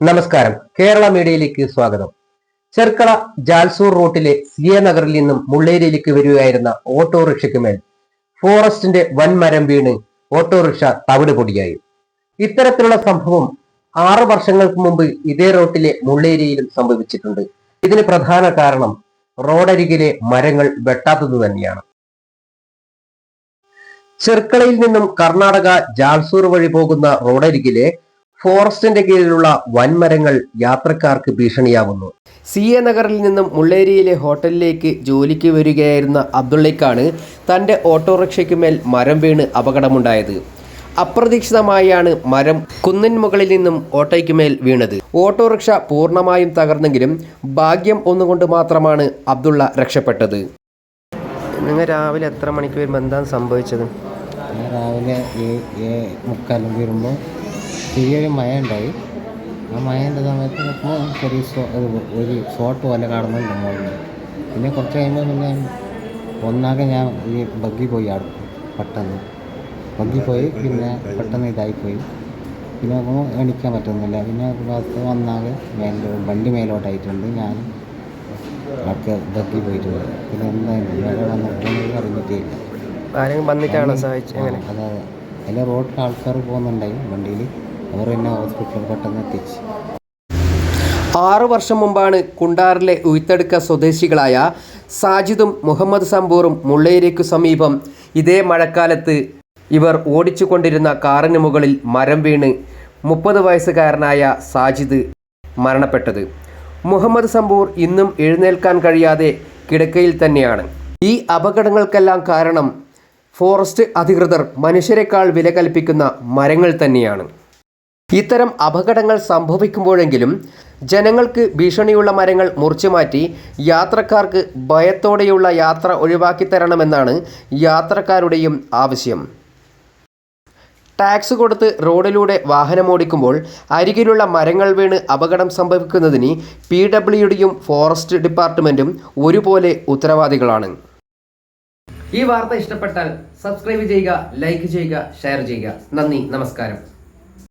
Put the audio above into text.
നമസ്കാരം. കേരള മീഡിയയിലേക്ക് സ്വാഗതം. ചെർക്കള ജാൽസൂർ റൂട്ടിലെ സി എ നഗറിൽ നിന്നും മുള്ളേരിയിലേക്ക് വരികയായിരുന്ന ഓട്ടോറിക്ഷയ്ക്ക് മേൽ ഫോറസ്റ്റിന്റെ വൻ മരം വീണ് ഓട്ടോറിക്ഷ തവിട് പൊടിയായി ഇത്തരത്തിലുള്ള സംഭവം ആറു വർഷങ്ങൾക്ക് മുമ്പ് ഇതേ റോട്ടിലെ മുള്ളേരിയിലും സംഭവിച്ചിട്ടുണ്ട്. ഇതിന് പ്രധാന കാരണം റോഡരികിലെ മരങ്ങൾ വെട്ടാത്തത് തന്നെയാണ്. ചെർക്കളയിൽ നിന്നും കർണാടക ജാൽസൂർ വഴി പോകുന്ന റോഡരികിലെ ഫോറസ്റ്റിന്റെ കീഴിലുള്ള വൻമരങ്ങൾ യാത്രക്കാർക്ക് ഭീഷണിയാവുന്നു. സി എ നഗറിൽ നിന്നും മുള്ളേരിയിലെ ഹോട്ടലിലേക്ക് ജോലിക്ക് വരികയായിരുന്ന അബ്ദുള്ളയ്ക്കാണ് തന്റെ ഓട്ടോറിക്ഷയ്ക്ക് മേൽ മരം വീണ് അപകടമുണ്ടായത്. അപ്രതീക്ഷിതമായാണ് മരം കുന്നിൻ മുകളിൽ നിന്നും ഓട്ടോയ്ക്ക് മേൽ വീണത്. ഓട്ടോറിക്ഷ പൂർണമായും തകർന്നെങ്കിലും ഭാഗ്യം ഒന്നുകൊണ്ട് മാത്രമാണ് അബ്ദുള്ള രക്ഷപ്പെട്ടത്. നിങ്ങൾ രാവിലെ എത്ര മണിക്ക് വരുമ്പോൾ എന്താണ് സംഭവിച്ചത്? രാവിലെ ഏ ഏ മുക്കാലും വരുമ്പോൾ ചെറിയൊരു മഴ ഉണ്ടായി ആ മഴന്റെ സമയത്ത് നോക്കുമ്പോൾ ചെറിയ ഒരു- ഷോട്ട് പോലെ കാണുന്നുണ്ട് മുകളിൽ പിന്നെ കുറച്ച് കഴിയുമ്പോൾ പിന്നെ ഒന്നാകെ ഞാൻ ഈ ബഗ്ഗി പോയി ആടും പെട്ടെന്ന്. ബഗ്ഗി പോയി പിന്നെ പെട്ടെന്ന് ഇതായിപ്പോയി. പിന്നെ നോക്കുമ്പോൾ എണിക്കാൻ പറ്റുന്നില്ല. പിന്നെ ഒന്നാകെ വന്നാകെ മേലെ വണ്ടി മേലോട്ടായിട്ടുണ്ട്. ഞാൻ ഒക്കെ ബഗ്ഗി പോയിട്ടുണ്ട് പിന്നെ എന്തായാലും വേറെ വന്നപ്പോൾ അറിഞ്ഞിട്ടേ ഇല്ല ആരെങ്കിലും വന്നിട്ടാണോ സഹായിച്ചത്? അതെ അതെ. അതിൽ റോഡിൽ ആൾക്കാർ പോകുന്നുണ്ടായി വണ്ടിയിൽ. അവർ എന്നെ ഹോസ്പിറ്റലിൽ പെട്ടെന്ന് എത്തിച്ച്. ആറു വർഷം മുമ്പാണ് കുണ്ടാറിലെ ഉയ്ത്തടുക്ക സ്വദേശികളായ സാജിദും മുഹമ്മദ് സമ്പൂറും മുള്ളേരിക്കു സമീപം ഇതേ മഴക്കാലത്ത് ഇവർ ഓടിച്ചുകൊണ്ടിരുന്ന കാറിന് മുകളിൽ മരം വീണ് മുപ്പത് വയസ്സുകാരനായ സാജിദ് മരണപ്പെട്ടത്. മുഹമ്മദ് സമ്പൂർ ഇന്നും എഴുന്നേൽക്കാൻ കഴിയാതെ കിടക്കയിൽ തന്നെയാണ്. ഈ അപകടങ്ങൾക്കെല്ലാം കാരണം ഫോറസ്റ്റ് അധികൃതർ മനുഷ്യരെക്കാൾ വില കൽപ്പിക്കുന്ന മരങ്ങൾ തന്നെയാണ്. ഇത്തരം അപകടങ്ങൾ സംഭവിക്കുമ്പോഴെങ്കിലും ജനങ്ങൾക്ക് ഭീഷണിയുള്ള മരങ്ങൾ മുറിച്ചു മാറ്റി യാത്രക്കാർക്ക് ഭയത്തോടെയുള്ള യാത്ര ഒഴിവാക്കി തരണമെന്നാണ് യാത്രക്കാരുടെയും ആവശ്യം. ടാക്സ് കൊടുത്ത് റോഡിലൂടെ വാഹനമോടിക്കുമ്പോൾ അരികിലുള്ള മരങ്ങൾ വീണ് അപകടം സംഭവിക്കുന്നതിന് പി ഡബ്ല്യുഡിയും ഫോറസ്റ്റ് ഡിപ്പാർട്ട്മെന്റും ഒരുപോലെ ഉത്തരവാദികളാണ്. ഈ വാർത്ത ഇഷ്ടപ്പെട്ടാൽ സബ്സ്ക്രൈബ് ചെയ്യുക ലൈക്ക് ചെയ്യുക ഷെയർ ചെയ്യുക. നന്ദി നമസ്കാരം.